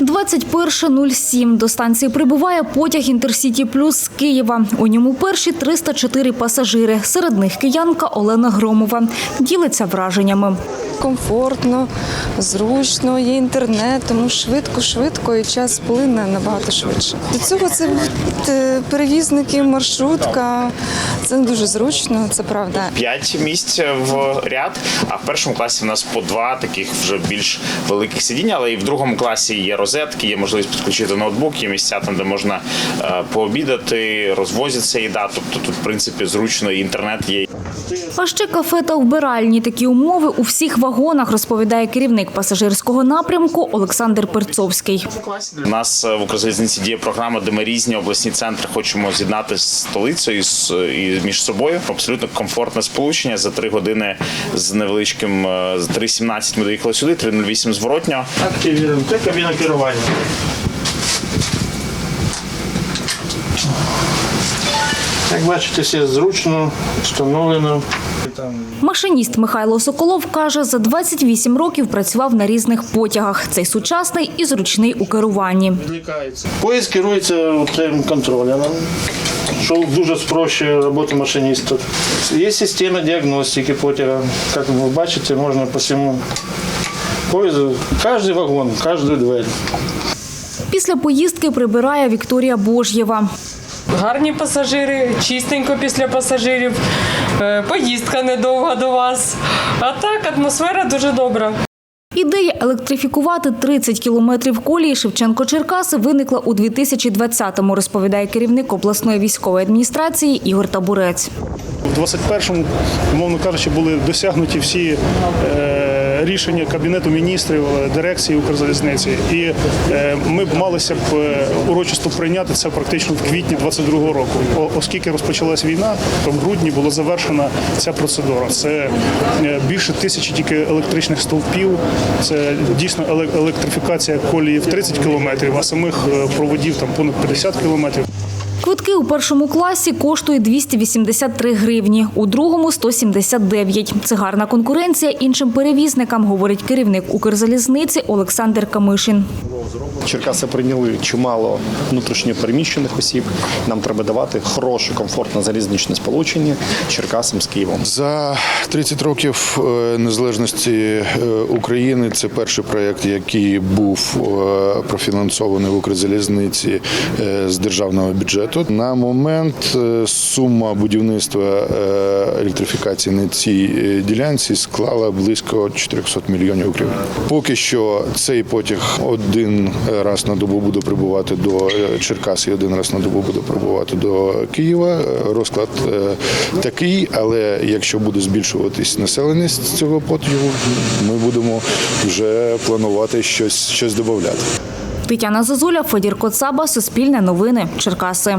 21.07. До станції прибуває потяг «Інтерсіті Плюс» з Києва. У ньому перші 304 пасажири. Серед них киянка Олена Громова. Ділиться враженнями. комфортно, зручно, є інтернет, тому швидко, швидко і час плине набагато швидше. До цього це е, перевізники, маршрутка. Це дуже зручно, це правда. П'ять місць в ряд, а в першому класі в нас по два таких вже більш великих сидіння, але і в другому класі є розетки, є можливість підключити ноутбук, є місця там, де можна е, пообідати, розвозиться їда. Тобто тут, в принципі, зручно і інтернет є. А ще кафе та вбиральні. Такі умови у всіх вагонах, розповідає керівник пасажирського напрямку Олександр Перцовський. У нас е, в Укрзалізниці діє програма, де ми різні обласні центри хочемо з'єднати з столицею з- і між собою. Абсолютно комфортне сполучення за три години з невеличким е, з 3.17 ми доїхали сюди, 3.08 зворотньо. Активіруємо. Це кабіна керування. Як бачите, все зручно, встановлено. Машиніст Михайло Соколов каже, за 28 років працював на різних потягах. Цей сучасний і зручний у керуванні. Поїзд керується цим контролером, що дуже спрощує роботу машиніста. Є система діагностики потяга. Як ви бачите, можна по всьому поїзду, кожен вагон, кожну двері. Після поїздки прибирає Вікторія Божєва. Гарні пасажири, чистенько після пасажирів, е, поїздка недовга до вас. А так, атмосфера дуже добра. Ідея електрифікувати 30 кілометрів колії Шевченко-Черкаси виникла у 2020-му, розповідає керівник обласної військової адміністрації Ігор Табурець. У 21-му, умовно кажучи, були досягнуті всі е, рішення Кабінету міністрів, е, дирекції Укрзалізниці. І е, ми б малися б е, урочисто прийняти це практично в квітні 22-го року. Оскільки розпочалась війна, то в грудні була завершена ця процедура. Це більше тисячі тільки електричних стовпів. Це дійсно еле- електрифікація колії в 30 кілометрів, а самих проводів там понад 50 кілометрів. Квитки у першому класі коштують 283 гривні, у другому – 179. Це гарна конкуренція іншим перевізникам, говорить керівник Укрзалізниці Олександр Камишин. Черкаси прийняли чимало внутрішньопереміщених осіб. Нам треба давати хороше, комфортне залізничне сполучення Черкасам з Києвом. За 30 років е, незалежності е, України це перший проєкт, який був е, профінансований в Укрзалізниці з державного бюджету. На момент е, сума будівництва е, електрифікації на цій е, ділянці склала близько 400 мільйонів гривень. Поки що цей потяг один раз на добу буде прибувати до Черкас і один раз на добу буде прибувати до Києва. Розклад такий, але якщо буде збільшуватись населеність цього потягу, ми будемо вже планувати щось, щось додати. Тетяна Зозуля, Федір Коцаба, Суспільне новини, Черкаси.